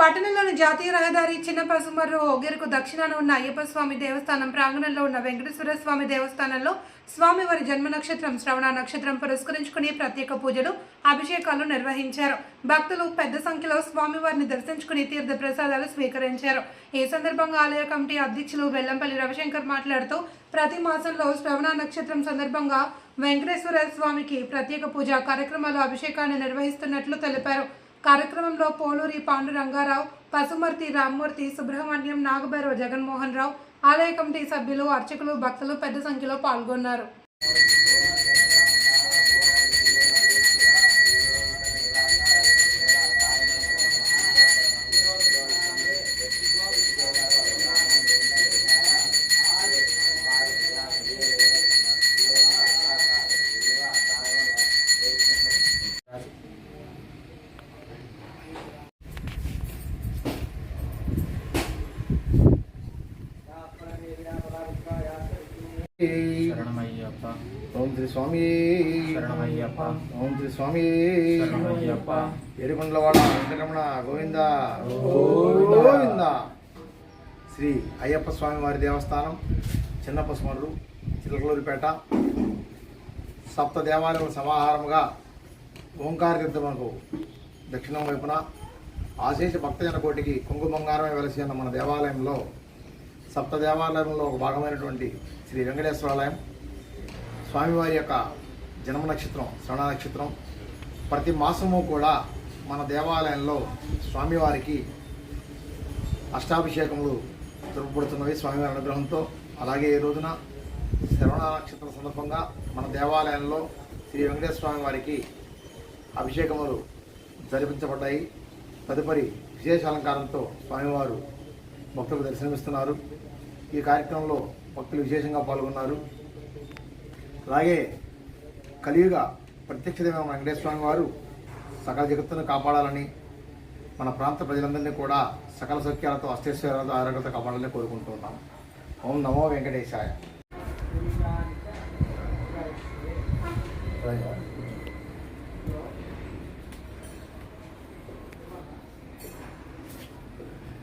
పట్టణంలోని జాతీయ రహదారి చిన్న పసుమర్రు ఓగేరుకు దక్షిణాన ఉన్న అయ్యప్ప స్వామి దేవస్థానం ప్రాంగణంలో ఉన్న వెంకటేశ్వర స్వామి దేవస్థానంలో స్వామివారి జన్మ నక్షత్రం శ్రవణ నక్షత్రం పురస్కరించుకుని ప్రత్యేక పూజలు అభిషేకాలు నిర్వహించారు. భక్తులు పెద్ద సంఖ్యలో స్వామివారిని దర్శించుకుని తీర్థ ప్రసాదాలు స్వీకరించారు. ఈ సందర్భంగా ఆలయ కమిటీ అధ్యక్షులు వెల్లంపల్లి రవిశంకర్ మాట్లాడుతూ ప్రతి మాసంలో శ్రవణ నక్షత్రం సందర్భంగా వెంకటేశ్వర స్వామికి ప్రత్యేక పూజా కార్యక్రమాలు అభిషేకాన్ని నిర్వహిస్తున్నట్లు తెలిపారు. కార్యక్రమంలో పోలూరి పాండురంగారావు పసుమర్తి రామ్మూర్తి సుబ్రహ్మణ్యం నాగభైరవ జగన్మోహన్ రావు ఆలయ కమిటీ సభ్యులు అర్చకులు భక్తులు పెద్ద సంఖ్యలో పాల్గొన్నారు. శరణమయ్యప్ప ఓం శ్రీ స్వామి. శరణమయ్యప్ప. ఓం శ్రీ స్వామి. శరణమయ్యప్ప. ఏడుకొండలవాడ వెంకటరమణ గోవింద. గోవింద. శ్రీ అయ్యప్ప స్వామి వారి దేవస్థానం చిన్న పసుమర్రు చిలకలూరిపేట సప్త దేవాలయముల సమాహారముగా ఓంకార తీర్థమునకు దక్షిణం వైపున ఆశేష భక్తజన కోటికి కుంగు బంగారమే వెలసి ఉన్న మన దేవాలయంలో సప్త దేవాలయంలో ఒక భాగమైనటువంటి శ్రీ వెంకటేశ్వరాలయం. స్వామివారి యొక్క జన్మ నక్షత్రం శ్రవణ నక్షత్రం. ప్రతి మాసము కూడా మన దేవాలయంలో స్వామివారికి అష్టాభిషేకములు జరుపబడుతున్నవి స్వామివారి అనుగ్రహంతో. అలాగే ఈ రోజున శ్రవణ నక్షత్రం సందర్భంగా మన దేవాలయంలో శ్రీ వెంకటేశ్వర స్వామి వారికి అభిషేకములు జరిపించబడ్డాయి. తదుపరి విశేష అలంకారంతో స్వామివారు భక్తులకు దర్శనమిస్తున్నారు. ఈ కార్యక్రమంలో భక్తులు విశేషంగా పాల్గొన్నారు. అలాగే కలియుగ ప్రత్యక్ష దైవం వెంకటేశ్వర స్వామి వారు సకల జగత్తును కాపాడాలని మన ప్రాంత ప్రజలందరినీ కూడా సకల సౌఖ్యాలతో అష్టైశ్వర్యాలతో ఆరోగ్యత కాపాడాలని కోరుకుంటున్నాం ఓం నమో వెంకటేశాయ.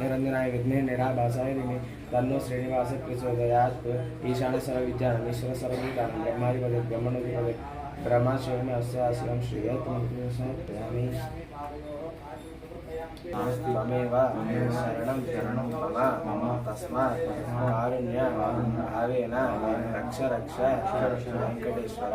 నిరంజనాయ విఘ్నే నిరాభాసాయ దిని తన్నో శ్రీనివాస ప్రచోదయాత్ ఈశాన సర్వ విద్యానం ఈశ్వర సర్వీకారం బ్రహ్మాధిపతి బ్రహ్మణోధిపతి బ్రహ్మ శివమి అస్యాశ్రం శ్రీయత్మయామి త్వమేవ శరణం శరణం మమ మమ తస్మాత్ కారుణ్య భావేన రక్ష రక్ష వెంకటేశ్వర